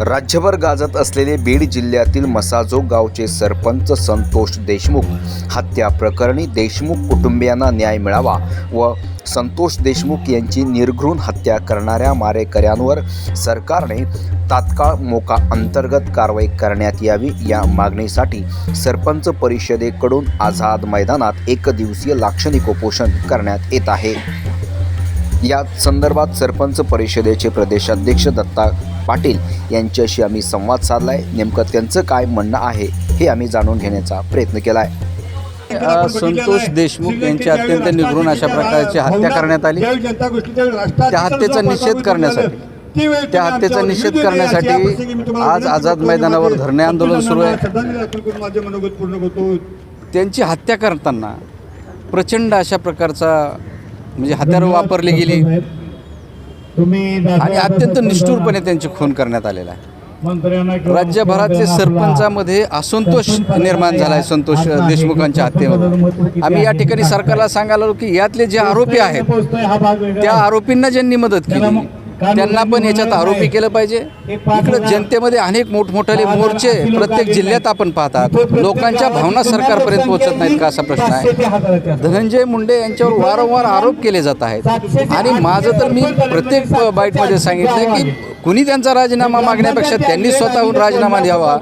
राज्यभर गाजत असलेले बीड जिल्ह्यातील मसाजोग गावचे सरपंच संतोष देशमुख हत्या प्रकरणी देशमुख कुटुंबियांना न्याय मिळावा व संतोष देशमुख यांची निर्घृण हत्या करणाऱ्या मारेकऱ्यांवर सरकारने तात्काळ मोका अंतर्गत कारवाई करण्यात यावी या मागणीसाठी सरपंच परिषदेकडून आझाद मैदानात एक दिवसीय लाक्षणिक उपोषण करण्यात येत आहे. या संदर्भात सरपंच परिषदेचे प्रदेशाध्यक्ष दत्ता पाटील यांच्याशी आम्ही संवाद साधलाय. नेमकं त्यांचं काय म्हणणं आहे हे आम्ही जाणून घेण्याचा प्रयत्न केलाय. अ, संतोष देशमुख यांची अत्यंत निगृण अशा प्रकारची हत्या करण्यात आली. त्या हत्येचा निषेध करण्यासाठी. त्या हत्येचा निषेध करण्यासाठी आज आझाद मैदानावर धरणे आंदोलन सुरू आहे. त्यांची हत्या करताना प्रचंड अशा प्रकारचा म्हणजे हत्यारं वापरली गेली. आणि अत्यंत निष्ठुरपणे त्यांची खून करण्यात आलेला आहे. राज्यभरातले सरपंचामध्ये असंतोष निर्माण झाला आहे. संतोष देशमुखांच्या हत्येमध्ये. आम्ही या ठिकाणी सरकारला सांगायला की यातले जे आरोपी आहेत त्या आरोपींना ज्यांनी मदत केली. त्यांना पण याच्यात आरोपी केलं पाहिजे. इकडं जनतेमध्ये अनेक मोठमोठाले मोर्चे प्रत्येक जिल्ह्यात आपण पाहतात. लोकांच्या भावना सरकारपर्यंत पोहोचत नाहीत का असा प्रश्न आहे? धनंजय मुंडे यांच्यावर वारंवार आरोप केले जात आहेत. आणि माझं तर मी प्रत्येक बाईटमध्ये सांगितलं की कुणी त्यांचा राजीनामा मागण्यापेक्षा त्यांनी स्वतःहून राजीनामा द्यावा.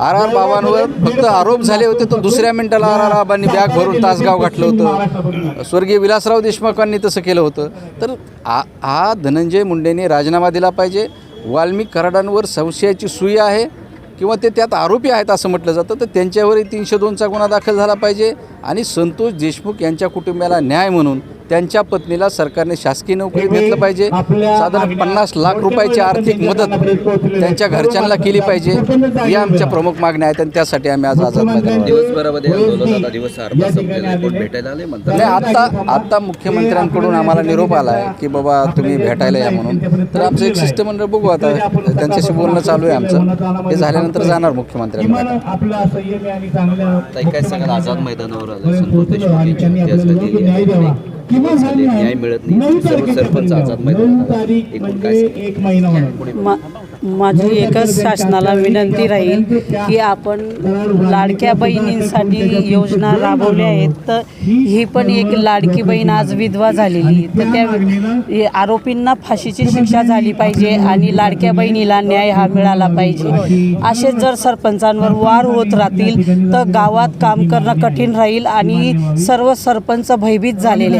आर आर बाबांवर फक्त आरोप झाले होते तो दुसऱ्या मिनिटाला आर आर बाबांनी बॅग भरून तासगाव घातलं होतं. स्वर्गीय विलासराव देशमुखांनी तसं केलं होतं. तर हा धनंजय मुंडेने राजीनामा दिला पाहिजे. वाल्मिक कराडांवर संशयाची सुई आहे किंवा ते त्यात आरोपी आहेत असं म्हटलं जातं तर त्यांच्यावरही तीनशे दोनचा गुन्हा दाखल झाला पाहिजे. आणि संतोष देशमुख यांच्या कुटुंबाला न्याय म्हणून त्यांच्या पत्नीला सरकारने शासकीय नोकरी देतलं पाहिजे. साधारण पन्नास लाख रुपयाची आर्थिक मदत त्यांच्या घरच्यांना केली पाहिजे. या आमच्या प्रमुख मागण्या आहेत आणि त्यासाठी आम्ही आज आझाद नाही. आत्ता आत्ता मुख्यमंत्र्यांकडून आम्हाला निरोप आला आहे की बाबा तुम्ही भेटायला या म्हणून. तर आमचं एक शिष्टमंडळ बघू आता. त्यांच्याशी बोलणं चालू आहे आमचं. हे झाल्यानंतर जाणार ताई काय सांगाल आझाद मैदानावर आलं संतोष न्याय मिळत नाही. सर्व सरपंच आझाद मैदानावर आले. तारीख एकूण काय म्हणजे माझी एकच शासनाला विनंती राहील की आपण लाडक्या बहिणींसाठी योजना राबवल्या आहेत. तर ही पण एक लाडकी बहीण आज विधवा झालेली तर त्या आरोपींना फाशीची शिक्षा झाली पाहिजे आणि लाडक्या बहिणीला न्याय हा मिळाला पाहिजे. असे जर सरपंचांवर वार होत राहतील तर गावात काम करणं कठीण राहील आणि सर्व सरपंच भयभीत झालेले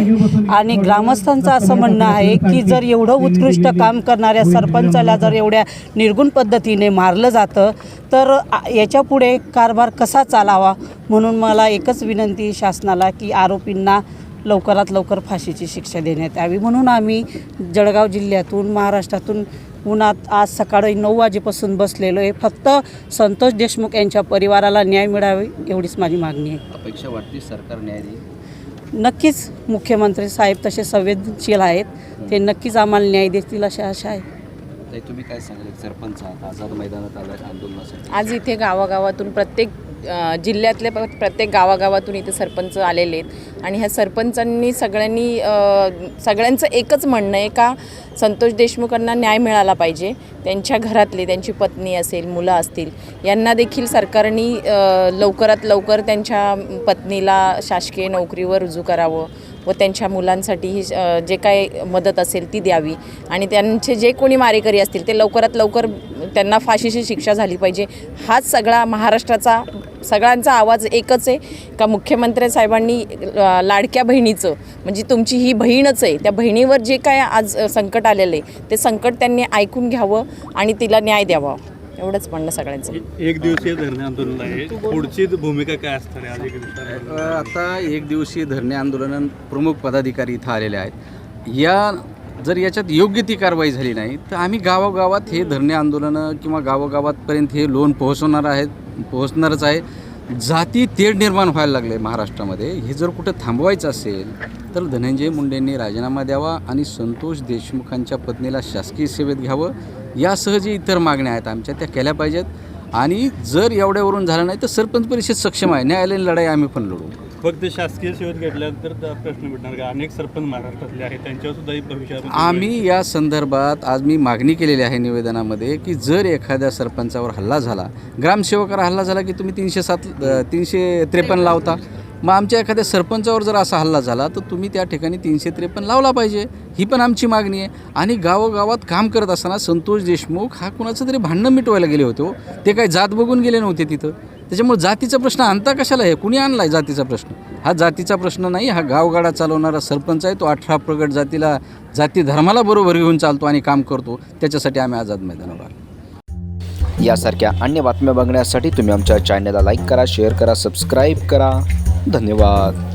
आणि ग्रामस्थांचं असं म्हणणं आहे की जर एवढं उत्कृष्ट काम करणाऱ्या सरपंचाला जर एवढ्या निर्गुण पद्धतीने मारलं जातं. तर याच्यापुढे कारभार कसा चालावा? म्हणून मला एकच विनंती शासनाला की आरोपींना लवकरात लवकर फाशीची शिक्षा देण्यात यावी. म्हणून आम्ही जळगाव जिल्ह्यातून महाराष्ट्रातून उन्हात आज सकाळी नऊ वाजेपासून बसलेलो आहे. फक्त संतोष देशमुख यांच्या परिवाराला न्याय मिळावे एवढीच माझी मागणी आहे. अपेक्षा वाटते सरकार न्याय नक्कीच मुख्यमंत्री साहेब तसे संवेदनशील आहेत. ते नक्कीच आम्हाला न्याय देतील अशा आशा आहे. तुम्ही काय सांगाल? सरपंच आहात आझाद मैदानात आला आंदोलनासाठी. आज इथे गावागावातून प्रत्येक जिल्ह्यातल्या प्रत्येक गावागावातून इथे सरपंच आलेले आहेत. आणि ह्या सरपंचांनी सगळ्यांनी सगळ्यांचं एकच म्हणणं आहे का संतोष देशमुखांना न्याय मिळाला पाहिजे. त्यांच्या घरातले त्यांची पत्नी असेल मुलं असतील यांना देखील सरकारने लवकरात लवकर त्यांच्या पत्नीला शासकीय नोकरीवर रुजू करावं. व त्यांच्या मुलांसाठी ही जे काय मदत असेल ती द्यावी. आणि त्यांचे जे कोणी मारेकरी असतील ते लवकरात लवकर त्यांना फाशीची शिक्षा झाली पाहिजे. हाच सगळा महाराष्ट्राचा सगळ्यांचा आवाज एकच आहे का मुख्यमंत्री साहेबांनी लाडक्या बहिणीचं म्हणजे तुमची ही बहीणच आहे त्या बहिणीवर जे काय आज संकट आलेलं आहे ते संकट त्यांनी ऐकून घ्यावं आणि तिला न्याय द्यावा. एवढंच म्हणणं सगळ्यांचं. एक दिवसीय धरणे आंदोलन आहे. पुढची भूमिका काय असणार आहे आज एक दिवसात? आता एक दिवसीय धरणे आंदोलन प्रमुख पदाधिकारी इथं आलेले आहेत. या जर याच्यात योग्य ती कारवाई झाली नाही तर आम्ही गावागावात हे धरणे आंदोलनं किंवा गावागावातपर्यंत हे लोन पोहोचवणार आहेत पोहोचणारच आहे. जाती तेढ निर्माण व्हायला लागले महाराष्ट्रामध्ये. हे जर कुठं थांबवायचं असेल तर धनंजय मुंडेंनी राजीनामा द्यावा आणि संतोष देशमुखांच्या पत्नीला शासकीय सेवेत घ्यावं. यासह जे इतर मागण्या आहेत आमच्या त्या केल्या पाहिजेत. आणि जर एवढ्यावरून झालं नाही तर सरपंच परिषद सक्षम आहे. न्यायालयीन लढाई आम्ही पण लढू. फक्त शासकीय सेवेत घेतल्यानंतर प्रश्न भेटणार का? अनेक सरपंच महाराष्ट्रातले आहेत त्यांच्यावर सुद्धा भविष्यात आम्ही या संदर्भात आज मी मागणी केलेली आहे निवेदनामध्ये की जर एखाद्या सरपंचावर हल्ला झाला ग्रामसेवकावर हल्ला झाला की तुम्ही तीनशे सात तीनशे त्रेपन्न लावता? मग आमच्या एखाद्या सरपंचावर जर असा हल्ला झाला तर तुम्ही त्या ठिकाणी तीनशे त्रेपन्न लावला पाहिजे. ही पण आमची मागणी आहे. आणि गावोगावात काम करत असताना संतोष देशमुख हा कुणाचं तरी भांडणं मिटवायला गेले होते हो. ते काही जात बघून गेले नव्हते तिथं. त्याच्यामुळे जातीचा प्रश्न आणता कशाला आहे कुणी आणला आहे जातीचा प्रश्न? हा जातीचा प्रश्न नाही हा गावगाडा चालवणारा सरपंच आहे तो अठरा प्रगट जातीला जाती धर्माला बरोबर घेऊन चालतो आणि काम करतो. त्याच्यासाठी आम्ही आझाद मैदानावर आलो. यासारख्या अन्य बातम्या बघण्यासाठी तुम्ही आमच्या चॅनलला लाईक करा शेअर करा सबस्क्राईब करा. धन्यवाद